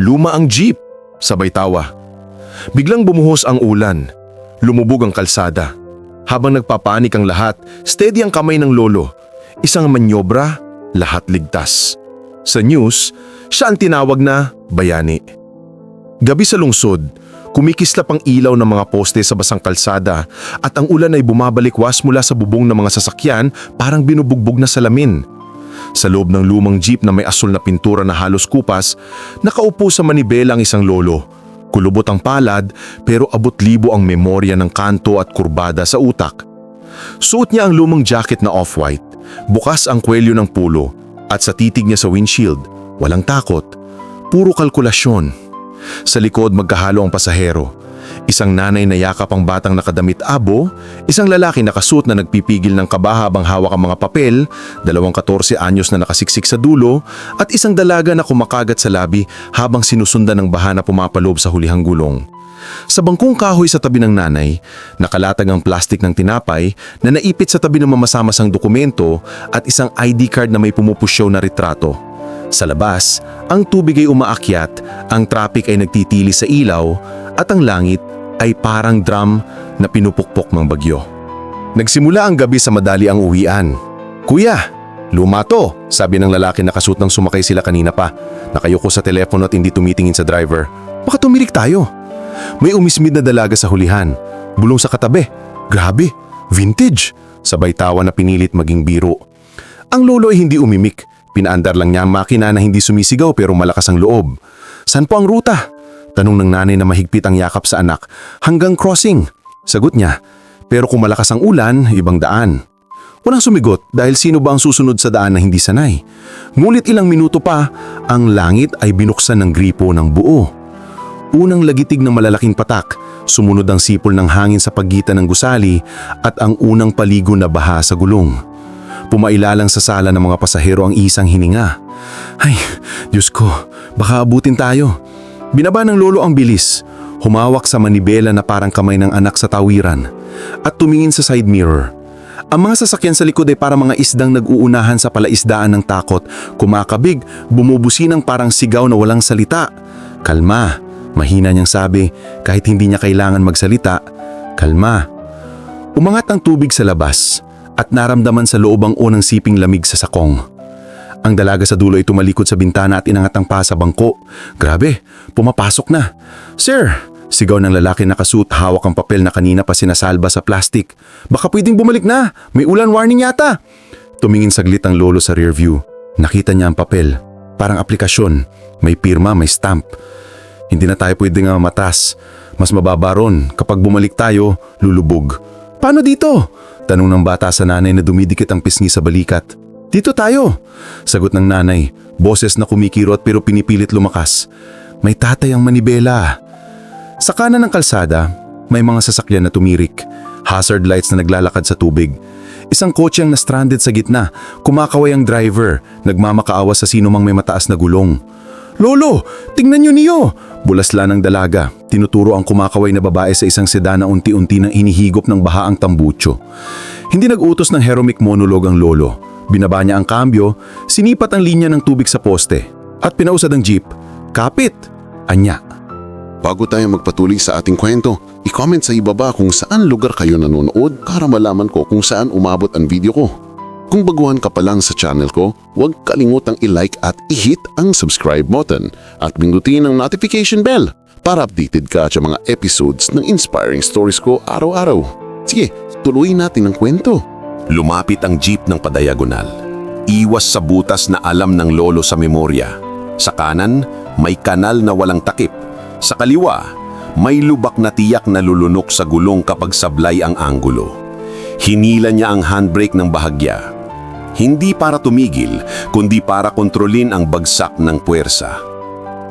Luma ang jeep. Sabay tawa. Biglang bumuhos ang ulan. Lumubog ang kalsada. Habang nagpapanik ang lahat, steady ang kamay ng lolo. Isang manyobra, lahat ligtas. Sa news, siya ang tinawag na bayani. Gabi sa lungsod, kumikislap ang ilaw ng mga poste sa basang kalsada at ang ulan ay bumabalikwas mula sa bubong ng mga sasakyan parang binubugbog na salamin. Sa loob ng lumang jeep na may asul na pintura na halos kupas, nakaupo sa manibela ang isang lolo. Kulubot ang palad pero abot-libo ang memorya ng kanto at kurbada sa utak. Suot niya ang lumang jacket na off-white, bukas ang kwelyo ng pulo at sa titig niya sa windshield, walang takot, puro kalkulasyon. Sa likod magkahalo ang pasahero. Isang nanay na yakap ang batang nakadamit abo, isang lalaki nakasuot na nagpipigil ng kaba habang hawak ang mga papel, dalawang 14 anyos na nakasiksik sa dulo, at isang dalaga na kumakagat sa labi habang sinusundan ng baha na pumapalob sa hulihang gulong. Sa bangkong kahoy sa tabi ng nanay, nakalatag ang plastik ng tinapay na naipit sa tabi ng mamasamasang dokumento at isang ID card na may pumupusyaw na retrato. Sa labas, ang tubig ay umaakyat, ang traffic ay nagtitili sa ilaw, at ang langit ay parang drum na pinupukpok ng bagyo. Nagsimula ang gabi sa madali ang uwian. Kuya, luma to, sabi ng lalaki na kasut ng sumakay sila kanina pa. Nakayuko sa telepono at hindi tumitingin sa driver. Baka tumirik tayo. May umismid na dalaga sa hulihan. Bulong sa katabi. Grabe, vintage. Sabay tawa na pinilit maging biro. Ang lolo ay hindi umimik. Pinaandar lang niya ang makina na hindi sumisigaw pero malakas ang loob. San po ang ruta? Tanong ng nanay na mahigpit ang yakap sa anak. Hanggang crossing. Sagot niya. Pero kung malakas ang ulan, ibang daan. Walang sumigot dahil sino ba ang susunod sa daan na hindi sanay. Ngulit ilang minuto pa, ang langit ay binuksan ng gripo ng buo. Unang lagitig ng malalaking patak, sumunod ang sipol ng hangin sa pagitan ng gusali at ang unang paligo na baha sa gulong. Pumailalang sa sala ng mga pasahero ang isang hininga. Ay, Diyos ko, baka abutin tayo. Binaba ng lolo ang bilis, humawak sa manibela na parang kamay ng anak sa tawiran, at tumingin sa side mirror. Ang mga sasakyan sa likod ay parang mga isdang nag-uunahan sa palaisdaan ng takot, kumakabig, bumubusinang parang sigaw na walang salita. Kalma, mahina niyang sabi, kahit hindi niya kailangan magsalita. Kalma. Umangat ang tubig sa labas at naramdaman sa loob ang unang siping lamig sa sakong. Ang dalaga sa dulo ay tumalikod sa bintana at inangat ang paa sa bangko. Grabe, pumapasok na. Sir, sigaw ng lalaki na kasuot hawak ang papel na kanina pa sinasalba sa plastic. Baka pwedeng bumalik na, may ulan warning yata. Tumingin saglit ang lolo sa rear view. Nakita niya ang papel. Parang aplikasyon. May pirma, may stamp. Hindi na tayo pwedeng matas. Mas mababa ron. Kapag bumalik tayo, lulubog. Paano dito? Tanong ng bata sa nanay na dumidikit ang pisngi sa balikat. Dito tayo. Sagot ng nanay. Boses na kumikirot pero pinipilit lumakas. May tatay ang manibela. Sa kanan ng kalsada, may mga sasakyan na tumirik. Hazard lights na naglalakad sa tubig. Isang kotse ang na-stranded sa gitna. Kumakaway ang driver. Nagmamakaawa sa sino mang may mataas na gulong. Lolo, tingnan niyo niyo! Bulasla ng dalaga. Tinuturo ang kumakaway na babae sa isang sedan na unti-unti nang hinihigop ng baha ang tambutso. Hindi nag-utos ng heroic monologue ang lolo. Binaba niya ang kambyo, sinipat ang linya ng tubig sa poste, at pinausad ang jeep. Kapit! Anya. Bago tayo magpatuloy sa ating kwento, i-comment sa ibaba kung saan lugar kayo nanonood para malaman ko kung saan umabot ang video ko. Kung baguhan ka pa lang sa channel ko, huwag kalimutang i-like at i-hit ang subscribe button at pindutin ang notification bell para updated ka sa mga episodes ng inspiring stories ko araw-araw. Sige, tuloy natin ang kwento. Lumapit ang jeep ng padayagonal. Iwas sa butas na alam ng lolo sa memorya. Sa kanan, may kanal na walang takip. Sa kaliwa, may lubak na tiyak na lulunok sa gulong kapag sablay ang anggulo. Hinila niya ang handbrake ng bahagya. Hindi para tumigil, kundi para kontrolin ang bagsak ng puwersa.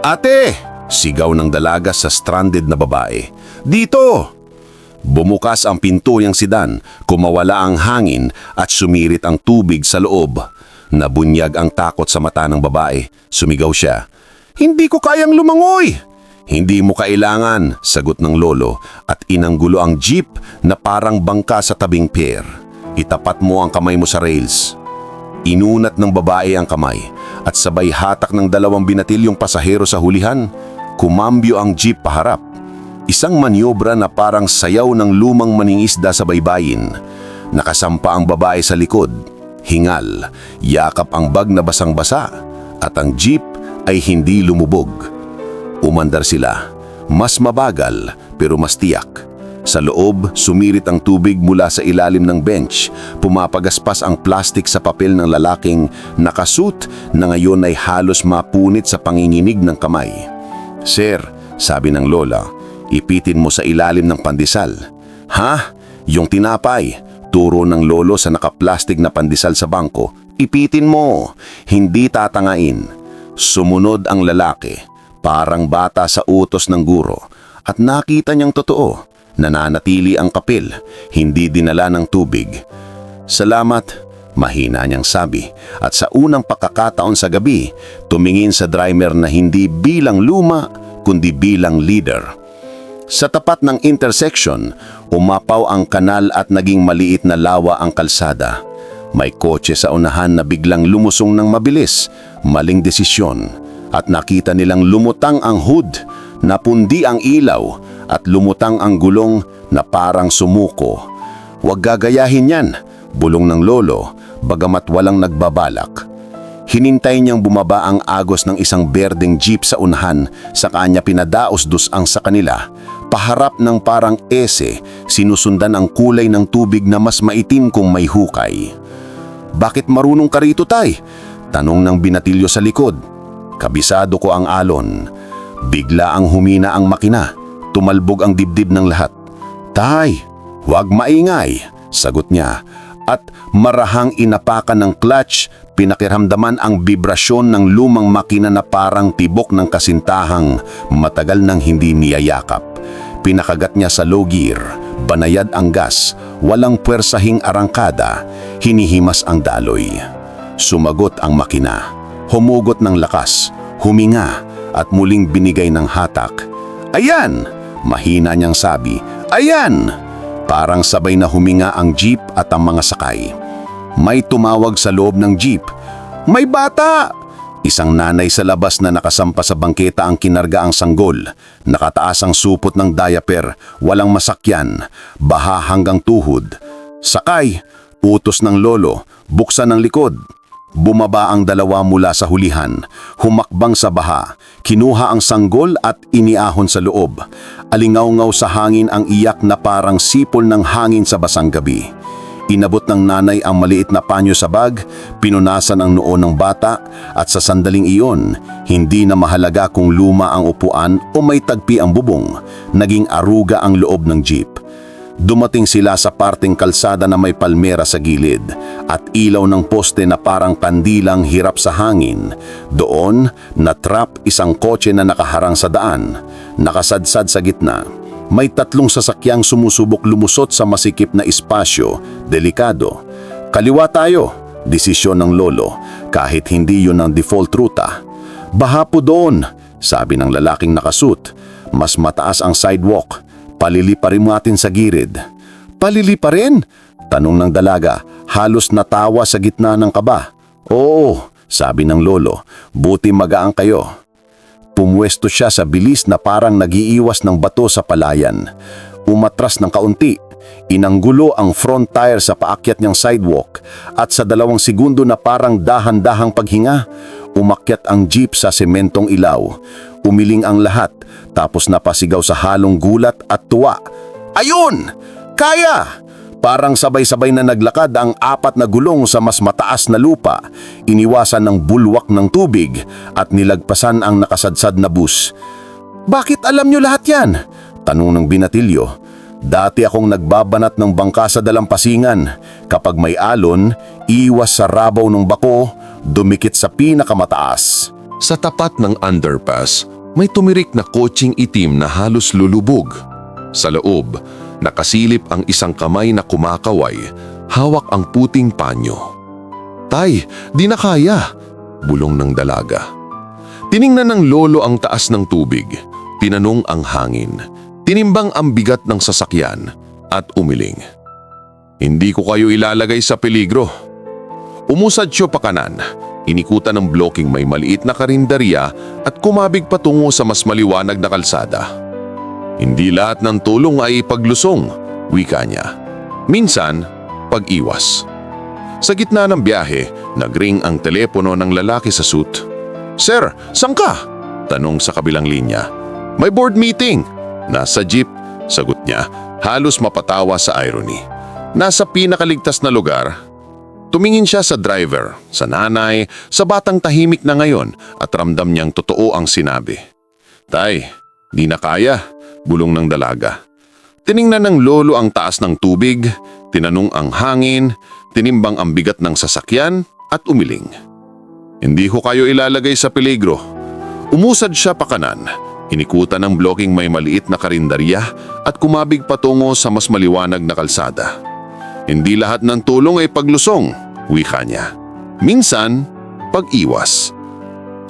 Ate! Sigaw ng dalaga sa stranded na babae. Dito! Bumukas ang pinto ng sidan, kumawala ang hangin at sumirit ang tubig sa loob. Nabunyag ang takot sa mata ng babae. Sumigaw siya. Hindi ko kayang lumangoy! Hindi mo kailangan, sagot ng lolo at inanggulo ang jeep na parang bangka sa tabing pier. Itapat mo ang kamay mo sa rails. Inunat ng babae ang kamay at sabay hatak ng dalawang binatilyong pasahero sa hulihan, kumambyo ang jeep paharap. Isang manyobra na parang sayaw ng lumang maningisda sa baybayin. Nakasampa ang babae sa likod, hingal, yakap ang bag na basang-basa at ang jeep ay hindi lumubog. Umandar sila, mas mabagal pero mas tiyak. Sa loob, sumirit ang tubig mula sa ilalim ng bench. Pumapagaspas ang plastik sa papel ng lalaking nakasuit na ngayon ay halos mapunit sa panginginig ng kamay. Sir, sabi ng lola, ipitin mo sa ilalim ng pandesal. Ha? Yung tinapay, turo ng lolo sa nakaplastik na pandesal sa bangko. Ipitin mo, hindi tatangain. Sumunod ang lalaki, parang bata sa utos ng guro, at nakita niyang totoo. Nananatili ang kapil, hindi dinala ng tubig. Salamat, mahina niyang sabi, at sa unang pakakataon sa gabi, tumingin sa driver na hindi bilang luma, kundi bilang leader. Sa tapat ng intersection, umapaw ang kanal at naging maliit na lawa ang kalsada. May kotse sa unahan na biglang lumusong ng mabilis, maling desisyon. At nakita nilang lumutang ang hood, napundi ang ilaw, at lumutang ang gulong na parang sumuko. Huwag gagayahin yan, bulong ng lolo, bagamat walang nagbabalak. Hinintay niyang bumaba ang agos ng isang berdeng jeep sa unahan sa kanya pinadaos-dus ang sa kanila. Paharap ng parang ese, sinusundan ang kulay ng tubig na mas maitim kung may hukay. Bakit marunong ka rito, tay? Tanong ng binatilyo sa likod. Kabisado ko ang alon. Bigla ang humina ang makina. Tumalbog ang dibdib ng lahat. Tay, huwag maingay, sagot niya. At marahang inapakan ng clutch, pinakiramdaman ang vibrasyon ng lumang makina na parang tibok ng kasintahang matagal nang hindi niyayakap. Pinakagat niya sa low gear, banayad ang gas, walang puwersahing arangkada, hinihimas ang daloy. Sumagot ang makina, humugot ng lakas, huminga at muling binigay ng hatak. Ayan! Mahina niyang sabi, Ayan! Parang sabay na huminga ang jeep at ang mga sakay. May tumawag sa loob ng jeep. May bata! Isang nanay sa labas na nakasampa sa bangketa ang kinarga ang sanggol. Nakataas ang supot ng diaper, walang masakyan, baha hanggang tuhod. Sakay, utos ng lolo, buksan ng likod. Bumaba ang dalawa mula sa hulihan, humakbang sa baha, kinuha ang sanggol at iniahon sa loob. Alingaw-ngaw sa hangin ang iyak na parang sipol ng hangin sa basang gabi. Inabot ng nanay ang maliit na panyo sa bag, pinunasan ang noo ng bata at sa sandaling iyon, hindi na mahalaga kung luma ang upuan o may tagpi ang bubong, naging aruga ang loob ng jeep. Dumating sila sa parteng kalsada na may palmera sa gilid at ilaw ng poste na parang kandilang hirap sa hangin. Doon, natrap isang kotse na nakaharang sa daan, nakasadsad sa gitna. May tatlong sasakyang sumusubok lumusot sa masikip na espasyo, delikado. Kaliwa tayo, desisyon ng lolo, kahit hindi yun ang default ruta. Baha po doon, sabi ng lalaking nakasuit. Mas mataas ang sidewalk. Paliliparin mo atin sa girid. Palili pa rin? Tanong ng dalaga, halos natawa sa gitna ng kaba. Oo, sabi ng lolo, buti magaang kayo. Pumwesto siya sa bilis na parang nagiiwas ng bato sa palayan. Umatras ng kaunti. Inanggulo ang front tire sa paakyat niyang sidewalk at sa dalawang segundo na parang dahan-dahang paghinga, umakyat ang jeep sa sementong ilaw. Umiling ang lahat tapos napasigaw sa halong gulat at tuwa. Ayun! Kaya! Parang sabay-sabay na naglakad ang apat na gulong sa mas mataas na lupa, iniwasan ng bulwak ng tubig at nilagpasan ang nakasadsad na bus. Bakit alam nyo lahat yan? Tanong ng binatilyo. Dati akong nagbabanat ng bangka sa dalampasingan. Kapag may alon, iwas sa rabaw ng bako, dumikit sa pinakamataas. Sa tapat ng underpass, may tumirik na kotsing itim na halos lulubog. Sa loob, nakasilip ang isang kamay na kumakaway, hawak ang puting panyo. Tay, di na kaya, bulong ng dalaga. Tiningnan ng lolo ang taas ng tubig, tinanong ang hangin, tinimbang ang bigat ng sasakyan at umiling. Hindi ko kayo ilalagay sa peligro. Umusad siya pa kanan. Inikutan ng blocking may maliit na karinderya at kumabig patungo sa mas maliwanag na kalsada. Hindi lahat ng tulong ay paglusong, wika niya. Minsan, pag-iwas. Sa gitna ng biyahe, nagring ang telepono ng lalaki sa suit. Sir, saan ka? Tanong sa kabilang linya. May board meeting. Nasa jeep, sagot niya, halos mapatawa sa irony. Nasa pinakaligtas na lugar, Tumingin siya sa driver, sa nanay, sa batang tahimik na ngayon at ramdam niyang totoo ang sinabi. Tay, di na kaya, bulong ng dalaga. Tiningnan ng lolo ang taas ng tubig, tinanong ang hangin, tinimbang ang bigat ng sasakyan at umiling. Hindi ko kayo ilalagay sa peligro. Umusad siya pa kanan, inikutan ng blocking may maliit na karinderya at kumabig patungo sa mas maliwanag na kalsada. Hindi lahat ng tulong ay paglusong, wika niya. Minsan, pag-iwas.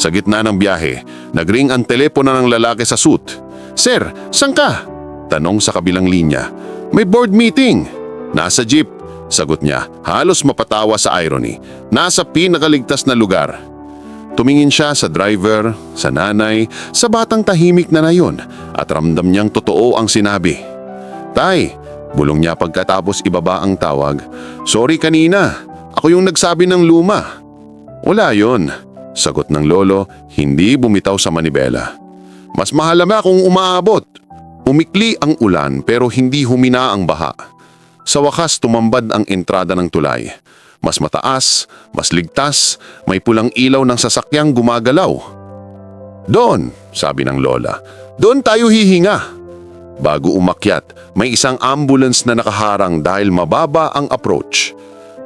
Sa gitna ng biyahe, nagring ang telepono ng lalaki sa suit. Sir, saan ka? Tanong sa kabilang linya. May board meeting. Nasa jeep. Sagot niya, halos mapatawa sa irony. Nasa pinakaligtas na lugar. Tumingin siya sa driver, sa nanay, sa batang tahimik na nayon at ramdam niyang totoo ang sinabi. Tay, bulong niya pagkatapos ibaba ang tawag. Sorry kanina, ako yung nagsabi ng luma. Wala yon, sagot ng lolo, hindi bumitaw sa manibela. Mas mahalama kung umaabot. Umikli ang ulan pero hindi humina ang baha. Sa wakas tumambad ang entrada ng tulay. Mas mataas, mas ligtas, may pulang ilaw ng sasakyang gumagalaw. Doon, sabi ng lola, doon tayo hihinga. Bago umakyat, may isang ambulance na nakaharang dahil mababa ang approach.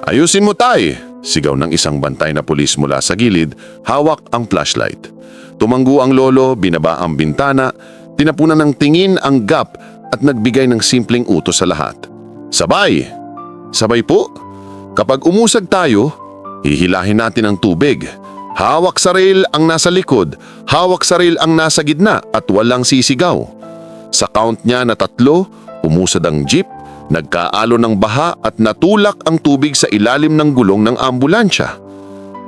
Ayusin mo tay! Sigaw ng isang bantay na pulis mula sa gilid, hawak ang flashlight. Tumanggo ang lolo, binaba ang bintana, tinapunan ng tingin ang gap at nagbigay ng simpleng utos sa lahat. Sabay! Sabay po! Kapag umusag tayo, hihilahin natin ang tubig. Hawak sa rail ang nasa likod, hawak sa rail ang nasa gitna at walang sisigaw. Sa count niya na tatlo, umusad ang jeep, nagkaalo ng baha at natulak ang tubig sa ilalim ng gulong ng ambulansya.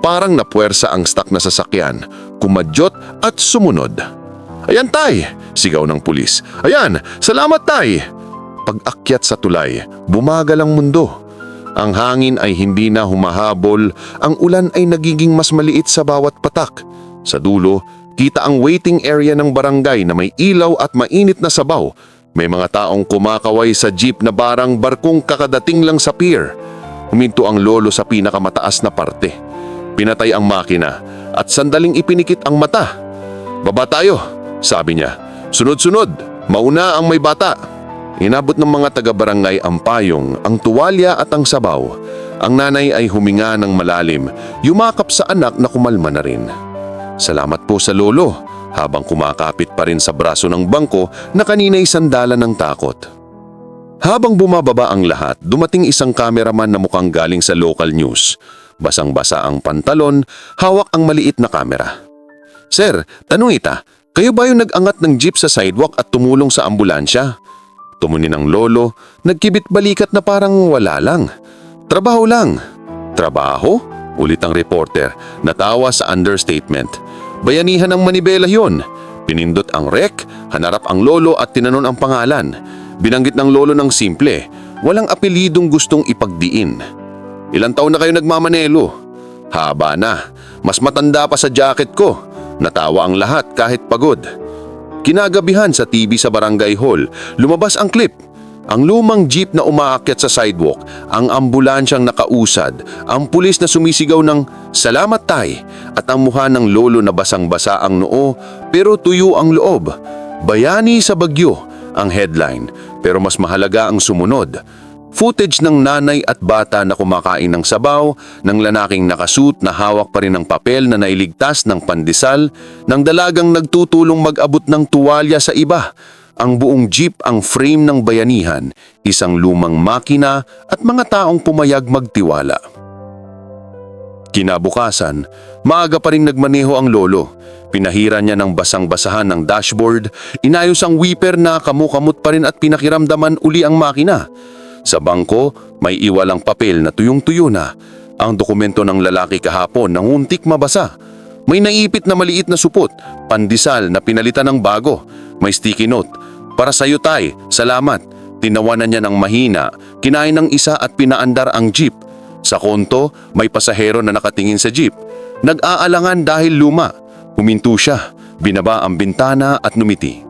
Parang napuwersa ang stock na sasakyan, kumadyot at sumunod. Ayan tay! Sigaw ng pulis. Ayan! Salamat tay! Pag-akyat sa tulay, bumagal ang mundo. Ang hangin ay hindi na humahabol, ang ulan ay nagiging mas maliit sa bawat patak. Sa dulo, kita ang waiting area ng barangay na may ilaw at mainit na sabaw. May mga taong kumakaway sa jeep na barang barkong kakadating lang sa pier. Huminto ang lolo sa pinakamataas na parte. Pinatay ang makina at sandaling ipinikit ang mata. Baba tayo, sabi niya. Sunod-sunod, mauna ang may bata. Inabot ng mga taga-barangay ang payong, ang tuwalya at ang sabaw. Ang nanay ay huminga ng malalim, yumakap sa anak na kumalma na rin. Salamat po sa lolo, habang kumakapit pa rin sa braso ng bangko na kanina'y sandala ng takot. Habang bumababa ang lahat, dumating isang kameraman na mukhang galing sa local news. Basang-basa ang pantalon, hawak ang maliit na kamera. Sir, tanong ita, kayo ba yung nag-angat ng jeep sa sidewalk at tumulong sa ambulansya? Tumunin ng lolo, nagkibit balikat na parang wala lang. Trabaho lang. Trabaho? Ulit ang reporter, natawa sa understatement. Bayanihan ng Manibela yon. Pinindot ang rek, hanarap ang lolo at tinanon ang pangalan. Binanggit ng lolo ng simple, walang apelidong gustong ipagdiin. Ilang taon na kayo nagmamanelo? Haba na, mas matanda pa sa jacket ko. Natawa ang lahat kahit pagod. Kinagabihan sa TV sa barangay hall, lumabas ang clip. Ang lumang jeep na umaakyat sa sidewalk, ang ambulansyang nakausad, ang pulis na sumisigaw ng salamat tay at ang mukha ng lolo na basang-basa ang noo pero tuyo ang loob. Bayani sa bagyo ang headline pero mas mahalaga ang sumunod. Footage ng nanay at bata na kumakain ng sabaw, ng lanaking nakasuit na hawak pa rin ng papel na nailigtas ng pandesal, ng dalagang nagtutulong mag-abot ng tuwalya sa iba. Ang buong jeep ang frame ng bayanihan, isang lumang makina at mga taong pumayag magtiwala. Kinabukasan, maaga pa rin nagmaneho ang lolo. Pinahira niya ng basang-basahan ng dashboard, inayos ang wiper na kamukamot pa rin at pinakiramdaman uli ang makina. Sa bangko, may iwalang papel na tuyong-tuyo na. Ang dokumento ng lalaki kahapon nanguntik mabasa. May naipit na maliit na supot, pandesal na pinalitan ng bago. May sticky note. Para sa'yo tay, salamat. Tinawanan niya ng mahina, kinain ng isa at pinaandar ang jeep. Sa konto, may pasahero na nakatingin sa jeep. Nag-aalangan dahil luma. Huminto siya, binaba ang bintana at numiti.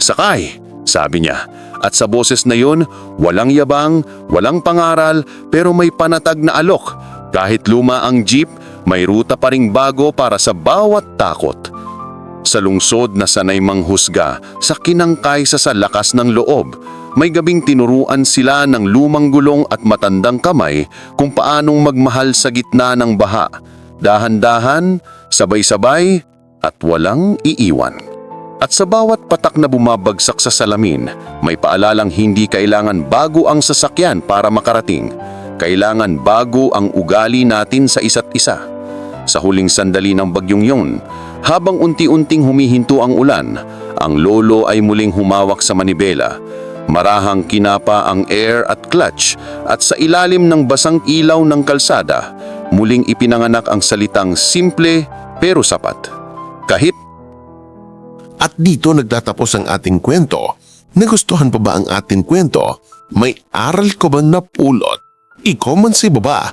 Sakay, sabi niya. At sa boses na yun, walang yabang, walang pangaral, pero may panatag na alok. Kahit luma ang jeep, may ruta pa ring bago para sa bawat takot. Sa lungsod na sanay manghusga, sa kinangkay sa sa lakas ng loob, may gabing tinuruan sila ng lumang gulong at matandang kamay kung paanong magmahal sa gitna ng baha. Dahan-dahan, sabay-sabay, at walang iiwan. At sa bawat patak na bumabagsak sa salamin, may paalalang hindi kailangan bago ang sasakyan para makarating. Kailangan bago ang ugali natin sa isa't isa. Sa huling sandali ng bagyong yon, habang unti-unting humihinto ang ulan, ang lolo ay muling humawak sa manibela. Marahang kinapa ang air at clutch at sa ilalim ng basang ilaw ng kalsada, muling ipinanganak ang salitang simple pero sapat. Kahit At dito nagtatapos ang ating kwento. Nagustuhan pa ba ang ating kwento? May aral ko ba napulot? I-comment sa baba.